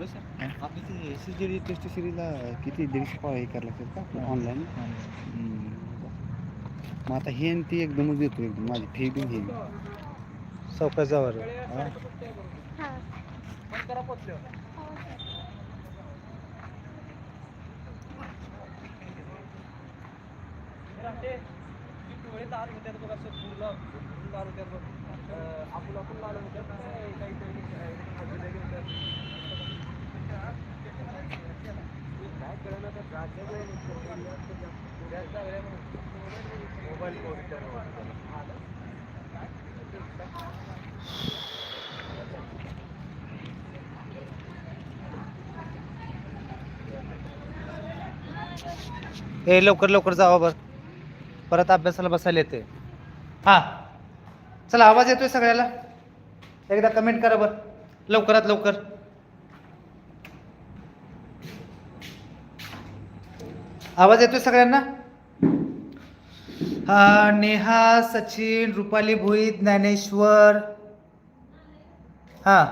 हो सर. आपली ती जी डी टेस्ट सिरीजला किती दीडशे पाव हे करायला लागतात का? ऑनलाईन मग आता हे आणि ती एकदमच देतो एकदम माझी फी बी हे. चौकात जावर हे लवकर लवकर जावा बर परत अभ्यासाला बसायला येते. हा. चला आवाज येतोय सगळ्याला? एकदा कमेंट करा बर. लवकरात लवकर. आवाज येतोय सगळ्यांना? हा नेहा सचिन रुपाली भोई ज्ञानेश्वर. हां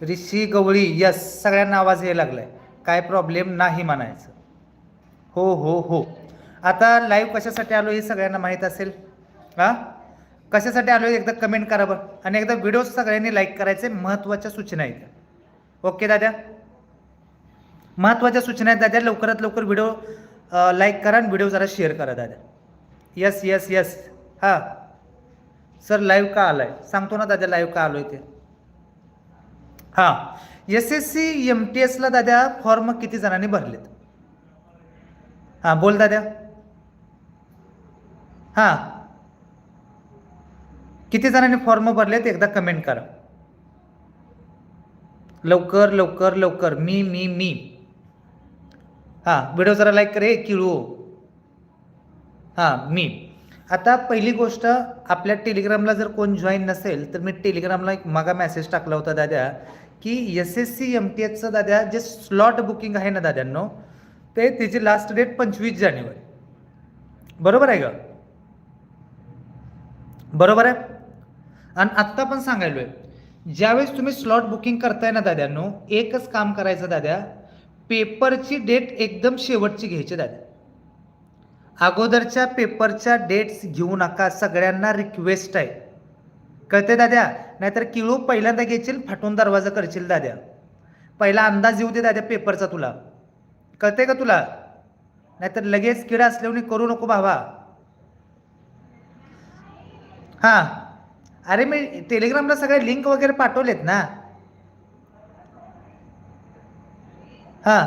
ऋषी गवळी यस सगळ्यांना आवाज यायला लागलाय. काय प्रॉब्लेम नाही म्हणायचं. हो हो हो. आता लाईव्ह कशासाठी आलो हे सगळ्यांना माहीत असेल? हां? कशासाठी आलो एकदा कमेंट करा बरं. आणि एकदा व्हिडिओ सगळ्यांनी लाईक करायचे महत्त्वाच्या सूचना आहेत ओके दादा? महत्त्वाच्या सूचना आहेत दादा. लवकरात लवकर व्हिडिओ लाईक करा आणि व्हिडिओ जरा शेअर करा दादा. यस यस यस हां. सर लाईव्ह का आलाय? सांगतो ना दादा लाईव्ह का आलो आहे ते. हां. S S C M T एसला दादा फॉर्म किती जणांनी भरलेत? हां बोल दादा. हां. किती जणांनी फॉर्म भरलेत एकदा कमेंट करा. लवकर लवकर लवकर. मी मी मी. हां व्हिडिओ जरा लाईक करे किळू. हां मी. आता पहिली गोष्ट आपल्या टेलिग्रामला जर कोण जॉईन नसेल तर मी टेलिग्रामला एक मागा मेसेज टाकला होता दादा की S S C M T एचचं दादा जे स्लॉट बुकिंग आहे ना दाद्यांनो ते त्याची लास्ट डेट पंचवीस जानेवारी. बरोबर आहे का? बरोबर आहे? आणि आत्ता पण सांगायलो आहे ज्यावेळेस तुम्ही स्लॉट बुकिंग करताय ना दाद्यांनो एकच काम करायचं दाद्या पेपरची डेट एकदम शेवटची घ्यायची दादा. अगोदरच्या पेपरच्या डेट्स घेऊ नका सगळ्यांना रिक्वेस्ट आहे. कळते दाद्या नाहीतर किळू पहिल्यांदा घेशील फाटून दरवाजा करशील दाद्या पहिला अंदाज येऊ दे दाद्या पेपरचा तुला. कळते का तुला? नाहीतर लगेच किडा असल्याने करू नको भावा. हां. अरे मी टेलिग्रामला सगळे लिंक वगैरे पाठवलेत ना. हां.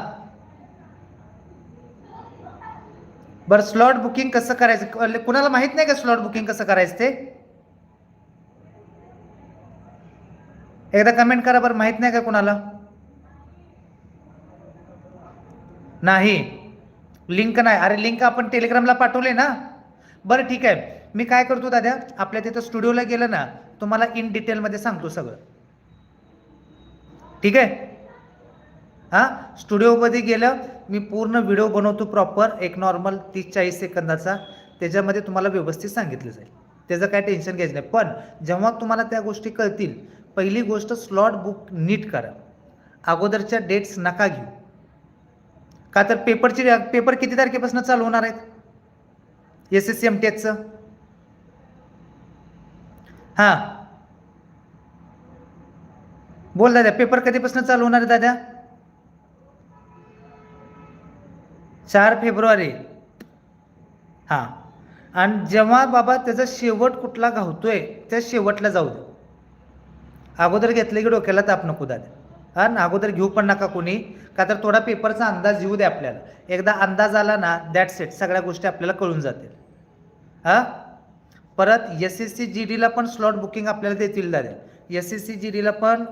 बरं स्लॉट बुकिंग कसं करायचं? कुणाला माहीत नाही का स्लॉट बुकिंग कसं करायचं ते? एकदा कमेंट करा बरं माहीत नाही का कुणाला? नाही. लिंक नाही. अरे लिंक आपण टेलिग्रामला पाठवले ना? बरं ठीक आहे. मी काय करतो दादा आपल्या तिथं स्टुडिओला गेलं ना तुम्हाला इन डिटेलमध्ये सांगतो सगळं. ठीक आहे? हां? स्टुडिओमध्ये गेलं मी पूर्ण व्हिडिओ बनवतो प्रॉपर एक नॉर्मल तीस चाळीस सेकंदाचा. त्याच्यामध्ये तुम्हाला व्यवस्थित सांगितलं जाईल. त्याचं काय टेन्शन घ्यायचं नाही. पण जेव्हा तुम्हाला त्या गोष्टी कळतील पहिली गोष्ट स्लॉट बुक नीट करा. अगोदरच्या डेट्स नका घेऊ. का तर पेपरची पेपर किती तारखेपासून चालू होणार आहेत? S S C M T एचचं हां. बोल दादा पेपर कधीपासून चालू होणार आहे दादा? चार फेब्रुवारी. हां. आणि जेव्हा बाबा त्याचा शेवट कुठला घावतोय त्या शेवटला जाऊ दे. अगोदर घेतलं की डोक्याला ताप नको दादा हां ना अगोदर घेऊ पण नका कोणी का तर थोडा पेपरचा अंदाज येऊ दे आपल्याला. एकदा अंदाज आला ना दॅट सेट सगळ्या गोष्टी आपल्याला कळून जातील. हां? परत एस एस सी जी डीला पण स्लॉट बुकिंग आपल्याला देतील दाद्या एस एस सी जी डीला पण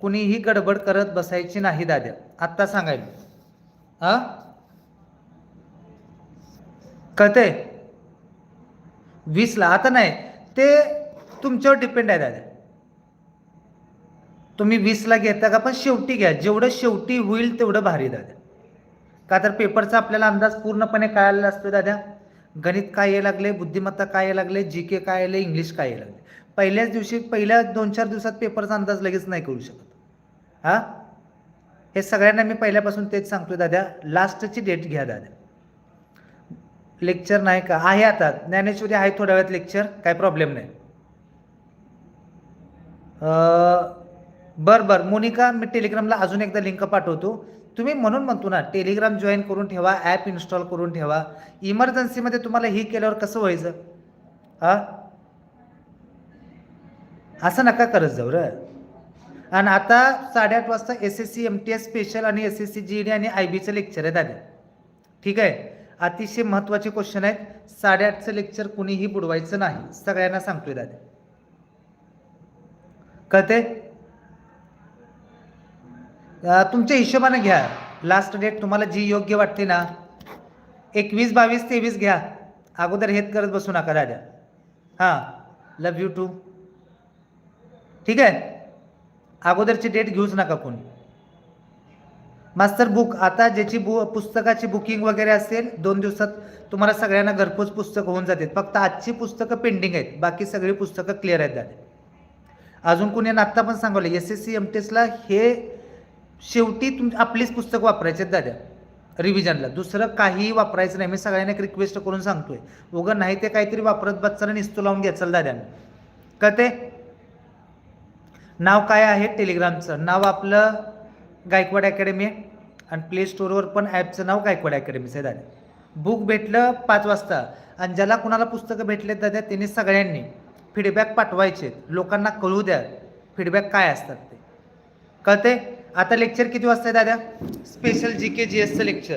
कुणीही गडबड करत बसायची नाही दाद्या आत्ता सांगायला हां? कळते वीसला. आता नाही ते तुमच्यावर डिपेंड आहे दादा. तुम्ही वीसला घेता का? पण शेवटी घ्या. जेवढं शेवटी होईल तेवढं भारी दादा. का तर पेपरचा आपल्याला अंदाज पूर्णपणे कळायला असतो दादा. गणित काय यायला लागले बुद्धिमत्ता काय यायला लागले जी के काय यायला इंग्लिश काय यायला लागले पहिल्याच दिवशी पहिल्या दोन चार दिवसात पेपरचा अंदाज लगेच नाही करू शकत. हां? हे सगळ्यांना मी पहिल्यापासून तेच सांगतो दादा. लास्टची डेट घ्या दादा. लेक्चर नाही का? आहे आता. ज्ञानेश्वरी आहे थोड्या वेळात लेक्चर काय प्रॉब्लेम नाही. बरं बरं. मोनिका मी टेलिग्रामला अजून एकदा लिंक पाठवतो. तुम्ही म्हणून म्हणतो ना टेलिग्राम जॉईन करून ठेवा ॲप इन्स्टॉल करून ठेवा. इमर्जन्सीमध्ये तुम्हाला ही केल्यावर कसं व्हायचं? हा असं नका करत जाऊ र. आणि आता साडेआठ वाजता S S C M T S special आणि S S C G D आणि आय बीचं लेक्चर आहे दादा. ठीक आहे? अतिशय महत्त्वाचे क्वेश्चन आहेत. साडेआठचं लेक्चर कुणीही बुडवायचं नाही. सगळ्यांना सांगतोय दादा. कळते तुमच्या हिशोबाने घ्या. लास्ट डेट तुम्हाला जी योग्य वाटते ना एकवीस बावीस तेवीस घ्या. अगोदर हेच करत बसू नका दादा. हां लव यू टू ठीक आहे? अगोदरची डेट घेऊच नका कोणी. मास्टर बुक आता ज्याची बु पुस्तकाची बुकिंग वगैरे असेल दोन दिवसात तुम्हाला सगळ्यांना घरपोच पुस्तकं होऊन जातील. फक्त आजची पुस्तकं पेंडिंग आहेत बाकी सगळी पुस्तकं क्लिअर आहेत दादा. अजून कुणी आत्ता पण सांगवलं S S C M T एसला हे शेवटी तुम आपलीच पुस्तकं वापरायचे आहेत दादा रिव्हिजनला दुसरं काहीही वापरायचं नाही. मी सगळ्यांना एक रिक्वेस्ट करून सांगतोय. उगं नाही ते काहीतरी वापरत बच्चाला निस्तू लावून घ्यायचं दाद्यानं कळते नाव काय आहे टेलिग्रामचं? नाव आपलं गायकवाड अकॅडमी आहे. आणि प्ले स्टोरवर पण ॲपचं नाव गायकवाड अकॅडमीचं आहे दादा? बुक भेटलं पाच वाजता आणि ज्याला कुणाला पुस्तकं भेटलेत दादा त्यांनी सगळ्यांनी फीडबॅक पाठवायचे लोकांना कळू द्या फीडबॅक काय असतात ते. कळते आता लेक्चर किती वाजता आहे दादा स्पेशल जी के जी एसचं लेक्चर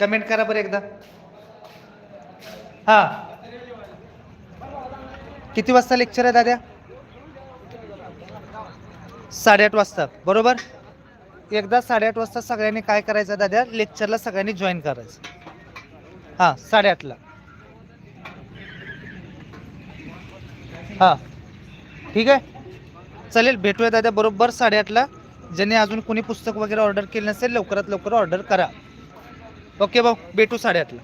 कमेंट करा बरं एकदा. हां. किती वाजता लेक्चर आहे दादा? साडेआठ वाजता. बरोबर? एकदा साडेआठ वाजता सगळ्यांनी काय करायचं दादा? लेक्चरला सगळ्यांनी जॉईन करायचं. हां साडेआठला. हां. ठीक आहे? चालेल भेटूया दादा बरोबर साडेआठला. ज्यांनी अजून कोणी पुस्तक वगैरे ऑर्डर केलं नसेल लवकरात लवकर ऑर्डर करा. ओके भाऊ भेटू साडेआठला.